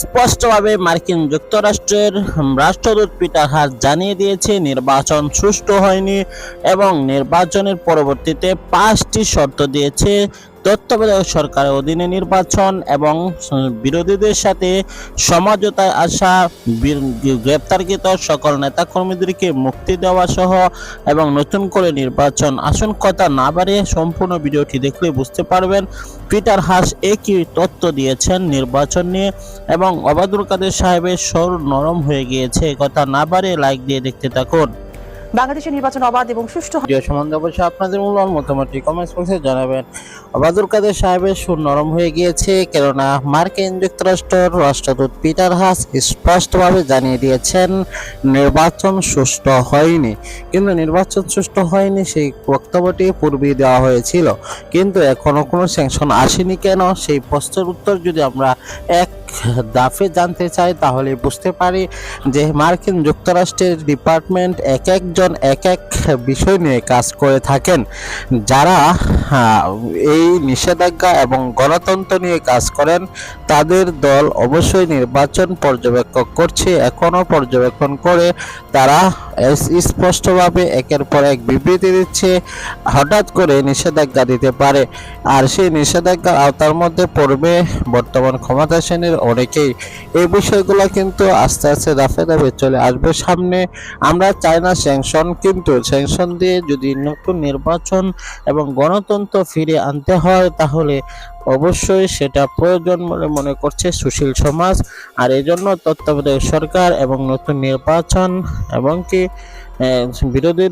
স্পষ্টভাবে মার্কিন যুক্তরাষ্ট্রের রাষ্ট্রদূত পিটার হাস জানিয়ে দিয়েছে, নির্বাচন সুষ্ঠু হয়নি এবং নির্বাচনের পরবর্তীতে পাঁচটি শর্ত দিয়েছে তত্ত্বাবধায়ক সরকারের অধীনে নির্বাচন এবং বিরোধীদের সাথে সমঝোতায় আসা গ্রেপ্তারকৃত সকল নেতাকর্মীদেরকে মুক্তি দেওয়া সহ এবং নতুন করে নির্বাচন আসন কথা না বাড়িয়ে সম্পূর্ণ ভিডিওটি দেখলে বুঝতে পারবেন পিটার হাস একই তথ্য দিয়েছেন নির্বাচন নিয়ে এবং অবাদুল কাদের সাহেবের স্বর নরম হয়ে গিয়েছে, কথা না বাড়িয়ে লাইক দিয়ে দেখতে থাকুন। বাংলাদেশের নির্বাচন অবাধ এবং সুষ্ঠু ভিডিও সম্বন্ধে অবশ্যই আপনাদের মূল্যবান মতামতটি কমেন্টস বক্সে জানাবেন। অবাদুল কাদের সাহেবের সুর নরম হয়ে গিয়েছে, কেননা মার্কিন যুক্তরাষ্ট্রের রাষ্ট্রদূত পিটার হাস স্পষ্টভাবে জানিয়ে দিয়েছেন, নির্বাচন সুষ্ঠু হয়নি। কিন্তু নির্বাচন সুষ্ঠু হয়নি সেই বক্তব্যটি পূর্বেই দেওয়া হয়েছিল। কিন্তু এখনও কোনো স্যাংশন আসেনি কেন? সেই প্রশ্নের উত্তর যদি আমরা এক দাফে জানতে চাই তাহলে বুঝতে পারি যে মার্কিন যুক্তরাষ্ট্রের ডিপার্টমেন্ট এক একজন এক এক বিষয় নিয়ে কাজ করে থাকেন। যারা এই নিষেধাজ্ঞা এবং গণতন্ত্র নিয়ে কাজ করেন, তাদের দল অবশ্যই নির্বাচন পর্যবেক্ষক করছে। এখনও পর্যবেক্ষণ করে তারা স্পষ্টভাবে একের পর এক বিবৃতি দিচ্ছে, হঠাৎ করে নিষেধাজ্ঞা দিতে পারে। আর সেই নিষেধাজ্ঞার আওতার মধ্যে পড়বে বর্তমান ক্ষমতাসীনের অনেকেই এই বিষয়গুলো কিন্তু আস্তে আস্তে দাফে দাফে চলে আসবে। সামনে আমরা চাই না স্যাংশন কিন্তু স্যাংশন দিয়ে যদি নতুন নির্বাচন এবং গণতন্ত্র ফিরে আনতে হয়, তাহলে অবশ্যই সেটা প্রয়োজন বলে মনে করছে সুশীল সমাজ। আর এই জন্য তত্ত্বাবধায়ক সরকার এবং নতুন নির্বাচন এবং কি বিরোধী